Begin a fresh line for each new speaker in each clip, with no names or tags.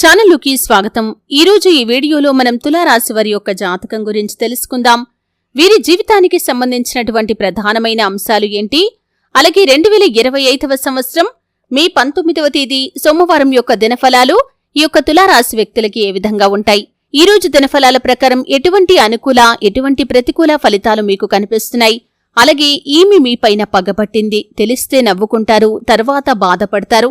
ఛానల్లోకి స్వాగతం. ఈరోజు ఈ వీడియోలో మనం తులారాశి వారి యొక్క జాతకం గురించి తెలుసుకుందాం. వీరి జీవితానికి సంబంధించినటువంటి ప్రధానమైన అంశాలు ఏంటి? అలాగే రెండు వేల ఇరవై ఐదవ సంవత్సరం మే పంతొమ్మిదవ తేదీ సోమవారం యొక్క దినఫలాలు ఈ యొక్క తులారాశి వ్యక్తులకి ఏ విధంగా ఉంటాయి? ఈ రోజు దినఫలాల ప్రకారం ఎటువంటి అనుకూల ఎటువంటి ప్రతికూల ఫలితాలు మీకు కనిపిస్తున్నాయి? అలాగే ఈమె మీపైన పగబట్టింది తెలిస్తే నవ్వుకుంటారు తర్వాత బాధపడతారు.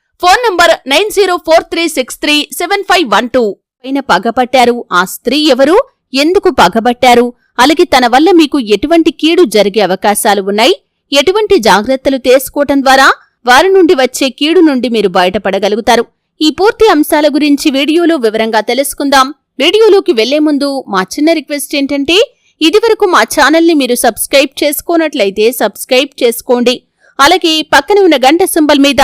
Phone number nine zero four three six three seven five one two. పైన పగబట్టారు ఆ స్త్రీ ఎవరు? ఎందుకు పగబట్టారు? అలాగే తన వల్ల మీకు ఎటువంటి కీడు జరిగే అవకాశాలు ఉన్నాయి? ఎటువంటి జాగ్రత్తలు తీసుకోవటం ద్వారా వారి నుండి వచ్చే కీడు నుండి మీరు బయటపడగలుగుతారు. ఈ పూర్తి అంశాల గురించి వీడియోలో వివరంగా తెలుసుకుందాం. వీడియోలోకి వెళ్ళే ముందు మా చిన్న రిక్వెస్ట్ ఏంటంటే ఇదివరకు మా ఛానల్ని మీరు సబ్స్క్రైబ్ చేసుకోనట్లయితే సబ్స్క్రైబ్ చేసుకోండి. అలాగే పక్కన ఉన్న గంట సింబల్ మీద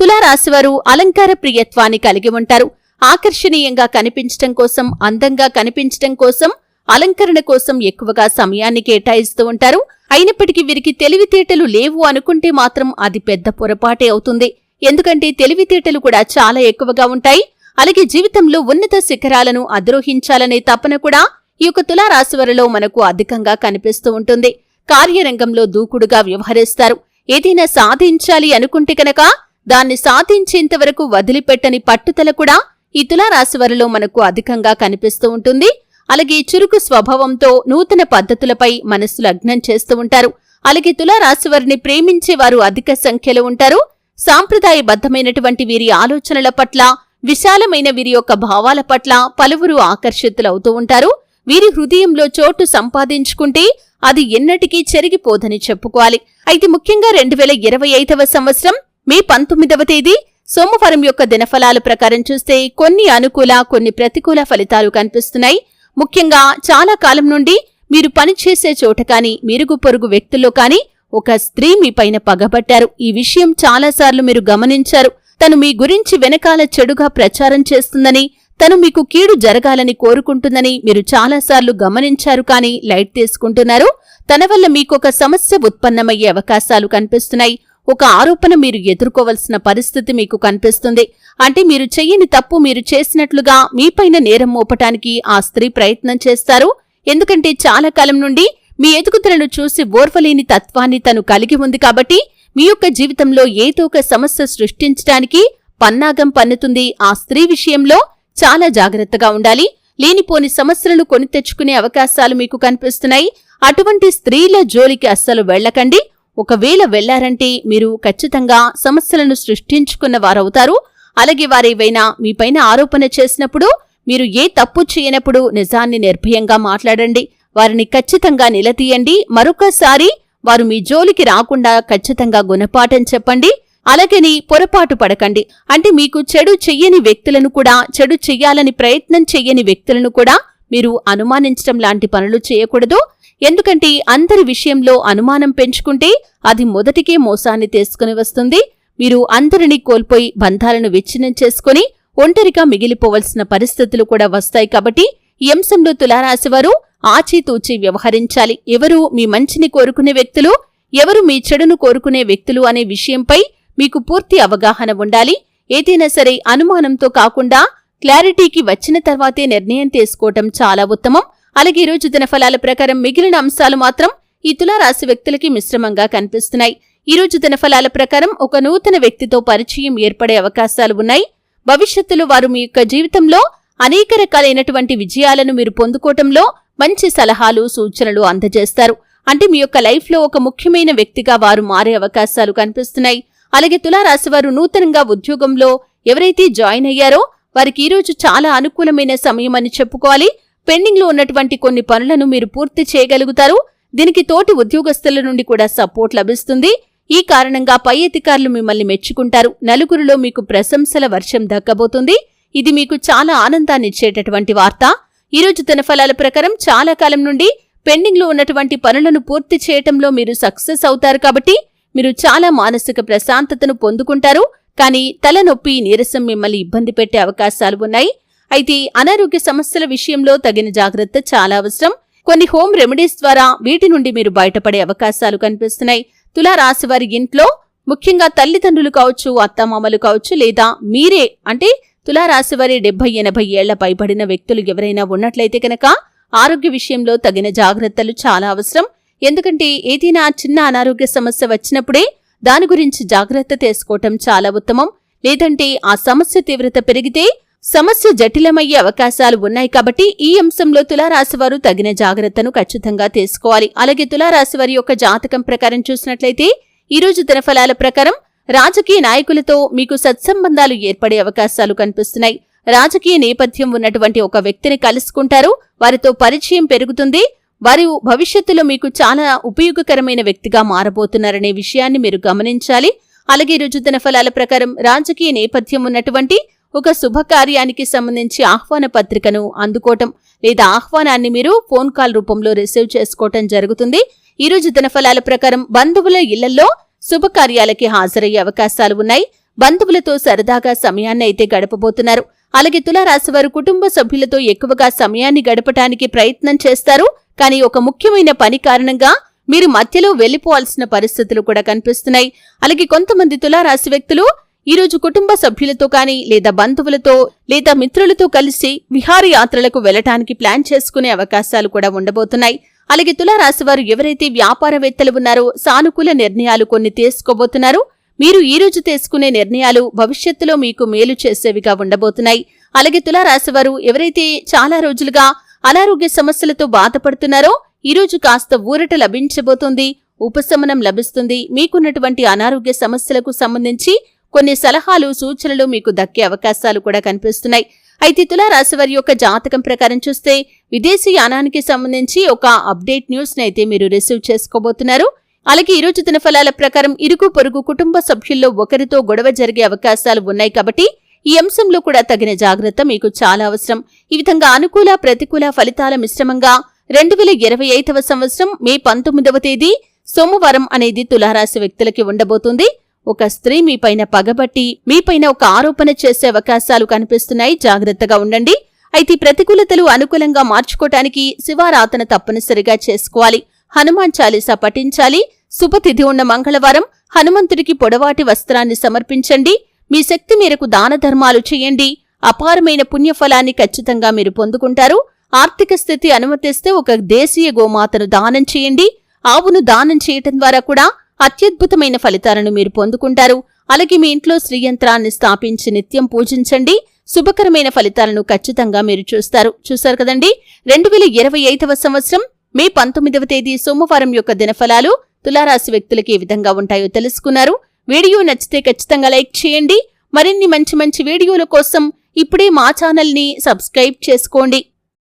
తులారాశివారు అలంకార ప్రియత్వాన్ని కలిగి ఉంటారు. ఆకర్షణీయంగా కనిపించటం కోసం అందంగా కనిపించటం కోసం అలంకరణ కోసం ఎక్కువగా సమయాన్ని కేటాయిస్తూ ఉంటారు. అయినప్పటికీ వీరికి తెలివితేటలు లేవు అనుకుంటే మాత్రం అది పెద్ద పొరపాటే అవుతుంది. ఎందుకంటే తెలివితేటలు కూడా చాలా ఎక్కువగా ఉంటాయి. అలాగే జీవితంలో ఉన్నత శిఖరాలను అధిరోహించాలనే తపన కూడా ఈ యొక్క తులారాశివారిలో మనకు అధికంగా కనిపిస్తూ ఉంటుంది. కార్యరంగంలో దూకుడుగా వ్యవహరిస్తారు. ఏదైనా సాధించాలి అనుకుంటే కనుక దాన్ని సాధించేంతవరకు వదిలిపెట్టని పట్టుదల కూడా ఈ తులారాశివారిలో మనకు అధికంగా కనిపిస్తూ ఉంటుంది. అలాగే చురుకు స్వభావంతో నూతన పద్ధతులపై మనస్సు లగ్నం చేస్తూ ఉంటారు. అలాగే తులారాశివారిని ప్రేమించే వారు అధిక సంఖ్యలో ఉంటారు. సాంప్రదాయబద్ధమైనటువంటి వీరి ఆలోచనల పట్ల విశాలమైన వీరి యొక్క భావాల పట్ల పలువురు ఆకర్షితులవుతూ ఉంటారు. వీరి హృదయంలో చోటు సంపాదించుకుంటే అది ఎన్నటికీ చెరిగిపోదని చెప్పుకోవాలి. అయితే ముఖ్యంగా రెండు వేల ఇరవై ఐదవ సంవత్సరం మే పంతొమ్మిదవ తేదీ సోమవారం యొక్క దినఫలాల ప్రకారం చూస్తే కొన్ని అనుకూల కొన్ని ప్రతికూల ఫలితాలు కనిపిస్తున్నాయి. ముఖ్యంగా చాలా కాలం నుండి మీరు పనిచేసే చోట కానీ మిరుగు పొరుగు వ్యక్తుల్లో కానీ ఒక స్త్రీ మీపైన పగబట్టారు. ఈ విషయం చాలాసార్లు మీరు గమనించారు. తను మీ గురించి వెనకాల చెడుగా ప్రచారం చేస్తుందని తను మీకు కీడు జరగాలని కోరుకుంటుందని మీరు చాలాసార్లు గమనించారు కానీ లైట్ తీసుకుంటున్నారు. తన వల్ల మీకొక సమస్య ఉత్పన్నమయ్యే అవకాశాలు కనిపిస్తున్నాయి. ఒక ఆరోపణ మీరు ఎదుర్కోవలసిన పరిస్థితి మీకు కనిపిస్తుంది. అంటే మీరు చెయ్యని తప్పు మీరు చేసినట్లుగా మీపైన నేరం మోపటానికి ఆ స్త్రీ ప్రయత్నం చేస్తారు. ఎందుకంటే చాలా కాలం నుండి మీ ఎదుగుదలను చూసి ఓర్వలేని తత్వాన్ని తను కలిగి ఉంది కాబట్టి మీ యొక్క జీవితంలో ఏదో ఒక సమస్య సృష్టించడానికి పన్నాగం పన్నుతుంది. ఆ స్త్రీ విషయంలో చాలా జాగ్రత్తగా ఉండాలి. లేనిపోని సమస్యలను కొని తెచ్చుకునే అవకాశాలు మీకు కనిపిస్తున్నాయి. అటువంటి స్త్రీల జోలికి అస్సలు వెళ్ళకండి. ఒకవేళ వెళ్ళారంటే మీరు ఖచ్చితంగా సమస్యలను సృష్టించుకున్న వారవుతారు. అలాగే వారేవైనా మీపైన ఆరోపణ చేసినప్పుడు మీరు ఏ తప్పు చేయనప్పుడు నిజాన్ని నిర్భయంగా మాట్లాడండి. వారిని ఖచ్చితంగా నిలదీయండి. మరొకసారి వారు మీ జోలికి రాకుండా ఖచ్చితంగా గుణపాఠం చెప్పండి. అలాగని పొరపాటు పడకండి. అంటే మీకు చెడు చెయ్యని వ్యక్తులను కూడా చెడు చెయ్యాలని ప్రయత్నం చెయ్యని వ్యక్తులను కూడా మీరు అనుమానించడం లాంటి పనులు చేయకూడదు. ఎందుకంటే అందరి విషయంలో అనుమానం పెంచుకుంటే అది మొదటికే మోసాన్ని తీసుకుని వస్తుంది. మీరు అందరినీ కోల్పోయి బంధాలను విచ్ఛిన్నం చేసుకుని ఒంటరిగా మిగిలిపోవలసిన పరిస్థితులు కూడా వస్తాయి కాబట్టి ఈ అంశంలో తులారాశివారు ఆచితూచి వ్యవహరించాలి. ఎవరు మీ మంచిని కోరుకునే వ్యక్తులు ఎవరు మీ చెడును కోరుకునే వ్యక్తులు అనే విషయంపై మీకు పూర్తి అవగాహన ఉండాలి. ఏదైనా సరే అనుమానంతో కాకుండా క్లారిటీకి వచ్చిన తర్వాతే నిర్ణయం తీసుకోవటం చాలా ఉత్తమం. అలాగే ఈ రోజు దినఫలాల ప్రకారం మిగిలిన అంశాలు మాత్రం ఈ తులారాశి వ్యక్తులకి మిశ్రమంగా కనిపిస్తున్నాయి. ఈ రోజు దినఫలాల ప్రకారం ఒక నూతన వ్యక్తితో పరిచయం ఏర్పడే అవకాశాలు ఉన్నాయి. భవిష్యత్తులో వారు మీ యొక్క జీవితంలో అనేక రకాలైనటువంటి విజయాలను మీరు పొందుకోవటంలో మంచి సలహాలు సూచనలు అందజేస్తారు. అంటే మీ యొక్క లైఫ్లో ఒక ముఖ్యమైన వ్యక్తిగా వారు మారే అవకాశాలు కనిపిస్తున్నాయి. అలాగే తులారాశివారు నూతనంగా ఉద్యోగంలో ఎవరైతే జాయిన్ అయ్యారో వారికి ఈరోజు చాలా అనుకూలమైన సమయం అని చెప్పుకోవాలి. పెండింగ్లో ఉన్నటువంటి కొన్ని పనులను మీరు పూర్తి చేయగలుగుతారు. దీనికి తోటి ఉద్యోగస్తుల నుండి కూడా సపోర్ట్ లభిస్తుంది. ఈ కారణంగా పై అధికారులు మిమ్మల్ని మెచ్చుకుంటారు. నలుగురిలో మీకు ప్రశంసల వర్షం దక్కబోతుంది. ఇది మీకు చాలా ఆనందాన్ని ఇచ్చేటటువంటి వార్త. ఈరోజు తన ఫలాల ప్రకారం చాలా కాలం నుండి పెండింగ్లో ఉన్నటువంటి పనులను పూర్తి చేయటంలో మీరు సక్సెస్ అవుతారు కాబట్టి మీరు చాలా మానసిక ప్రశాంతతను పొందుకుంటారు. కానీ తలనొప్పి నీరసం మిమ్మల్ని ఇబ్బంది పెట్టే అవకాశాలు ఉన్నాయి. అయితే అనారోగ్య సమస్యల విషయంలో తగిన జాగ్రత్త చాలా అవసరం. కొన్ని హోమ్ రెమెడీస్ ద్వారా వీటి నుండి మీరు బయటపడే అవకాశాలు కనిపిస్తున్నాయి. తులారాశి వారి ఇంట్లో ముఖ్యంగా తల్లిదండ్రులు కావచ్చు అత్తమామలు కావచ్చు లేదా మీరే అంటే తులారాశి వారి డెబ్బై ఎనభై ఏళ్ళ పైబడిన వ్యక్తులు ఎవరైనా ఉన్నట్లయితే కనుక ఆరోగ్య విషయంలో తగిన జాగ్రత్తలు చాలా అవసరం. ఎందుకంటే ఏదైనా చిన్న అనారోగ్య సమస్య వచ్చినప్పుడే దాని గురించి జాగ్రత్త తీసుకోవటం చాలా ఉత్తమం. లేదంటే ఆ సమస్య తీవ్రత పెరిగితే సమస్య జటిలమయ్యే అవకాశాలు ఉన్నాయి కాబట్టి ఈ అంశంలో తులారాశివారు తగిన జాగ్రత్తను ఖచ్చితంగా తీసుకోవాలి. అలాగే తులారాశివారి యొక్క జాతకం ప్రకారం చూసినట్లయితే ఈ రోజు దినఫలాల ప్రకారం రాజకీయ నాయకులతో మీకు సత్సంబంధాలు ఏర్పడే అవకాశాలు కనిపిస్తున్నాయి. రాజకీయ నేపథ్యం ఉన్నటువంటి ఒక వ్యక్తిని కలుసుకుంటారు. వారితో పరిచయం పెరుగుతుంది. వారు భవిష్యత్తులో మీకు చాలా ఉపయోగకరమైన వ్యక్తిగా మారబోతున్నారనే విషయాన్ని మీరు గమనించాలి. అలాగే రుజుదిన ఫలాల ప్రకారం రాజకీయ నేపథ్యం ఉన్నటువంటి ఒక శుభకార్యానికి సంబంధించి ఆహ్వాన పత్రికను అందుకోవటం లేదా ఆహ్వానాన్ని మీరు ఫోన్ కాల్ రూపంలో రిసీవ్ చేసుకోవటం జరుగుతుంది. ఈ రోజు దినఫలాల ప్రకారం బంధువుల ఇళ్ళలో శుభకార్యాలకి హాజరయ్యే అవకాశాలు ఉన్నాయి. బంధువులతో సరదాగా సమయాన్ని అయితే గడపబోతున్నారు. అలాగే తులారాశి వారు కుటుంబ సభ్యులతో ఎక్కువగా సమయాన్ని గడపటానికి ప్రయత్నం చేస్తారు. కానీ ఒక ముఖ్యమైన పని కారణంగా మీరు మధ్యలో వెళ్ళిపోవాల్సిన పరిస్థితులు కూడా కనిపిస్తున్నాయి. అలాగే కొంతమంది తులారాశి వ్యక్తులు ఈరోజు కుటుంబ సభ్యులతో కానీ లేదా బంధువులతో లేదా మిత్రులతో కలిసి విహారయాత్రలకు వెళ్ళటానికి ప్లాన్ చేసుకునే అవకాశాలు కూడా ఉండబోతున్నాయి. అలాగే తులారాశి వారు ఎవరైతే వ్యాపారవేత్తలు ఉన్నారో సానుకూల నిర్ణయాలు కొన్ని తీసుకోబోతున్నారు. మీరు ఈ రోజు తీసుకునే నిర్ణయాలు భవిష్యత్తులో మీకు మేలు చేసేవిగా ఉండబోతున్నాయి. అలాగే తులారాశివారు ఎవరైతే చాలా రోజులుగా అనారోగ్య సమస్యలతో బాధపడుతున్నారో ఈ రోజు కాస్త ఊరట లభించబోతుంది ఉపశమనం లభిస్తుంది. మీకున్నటువంటి అనారోగ్య సమస్యలకు సంబంధించి కొన్ని సలహాలు సూచనలు మీకు దక్కే అవకాశాలు కూడా కనిపిస్తున్నాయి. అయితే తులారాశి వారి యొక్క జాతకం ప్రకారం చూస్తే విదేశీ యానానికి సంబంధించి ఒక అప్డేట్ న్యూస్ని అయితే మీరు రిసీవ్ చేసుకోబోతున్నారు. అలాగే ఈరోజు రోజు ఫలాల ప్రకారం ఇరుగు పొరుగు కుటుంబ సభ్యుల్లో ఒకరితో గొడవ జరిగే అవకాశాలు ఉన్నాయి కాబట్టి ఈ అంశంలో కూడా తగిన జాగ్రత్త మీకు చాలా అవసరం. ఈ విధంగా అనుకూల ప్రతికూల ఫలితాల మిశ్రమంగా రెండు వేల ఇరవై ఐదవ సంవత్సరం మే పంతొమ్మిదవ తేదీ సోమవారం అనేది తులారాశి వ్యక్తులకి ఉండబోతుంది. ఒక స్త్రీ మీపైన పగబట్టి మీపైన ఒక ఆరోపణ చేసే అవకాశాలు కనిపిస్తున్నాయి. జాగ్రత్తగా ఉండండి. అయితే ప్రతికూలతలు అనుకూలంగా మార్చుకోటానికి శివారాధన తప్పనిసరిగా చేసుకోవాలి. హనుమాన్ చాలీసా పఠించాలి. శుభతిథి ఉన్న మంగళవారం హనుమంతుడికి పొడవాటి వస్త్రాన్ని సమర్పించండి. మీ శక్తి మేరకు దాన ధర్మాలు చేయండి. అపారమైన పుణ్యఫలాన్ని ఖచ్చితంగా మీరు పొందుకుంటారు. ఆర్థిక స్థితి అనుమతిస్తే ఒక దేశీయ గోమాతను దానం చేయండి. ఆవును దానం చేయటం ద్వారా కూడా అత్యద్భుతమైన ఫలితాలను మీరు పొందుకుంటారు. అలాగే మీ ఇంట్లో శ్రీయంత్రాన్ని స్థాపించి నిత్యం పూజించండి. శుభకరమైన ఫలితాలను ఖచ్చితంగా మీరు చూస్తారు. చూశారు కదండి? రెండు వేల ఇరవై ఐదవ సంవత్సరం మే పంతొమ్మిదవ తేదీ సోమవారం యొక్క దినఫలాలు తులారాశి వ్యక్తులకి ఏ విధంగా ఉంటాయో తెలుసుకున్నారు. వీడియో నచ్చితే ఖచ్చితంగా లైక్ చేయండి. మరిన్ని మంచి మంచి వీడియోల కోసం ఇప్పుడే మా ఛానల్ని సబ్స్క్రైబ్ చేసుకోండి.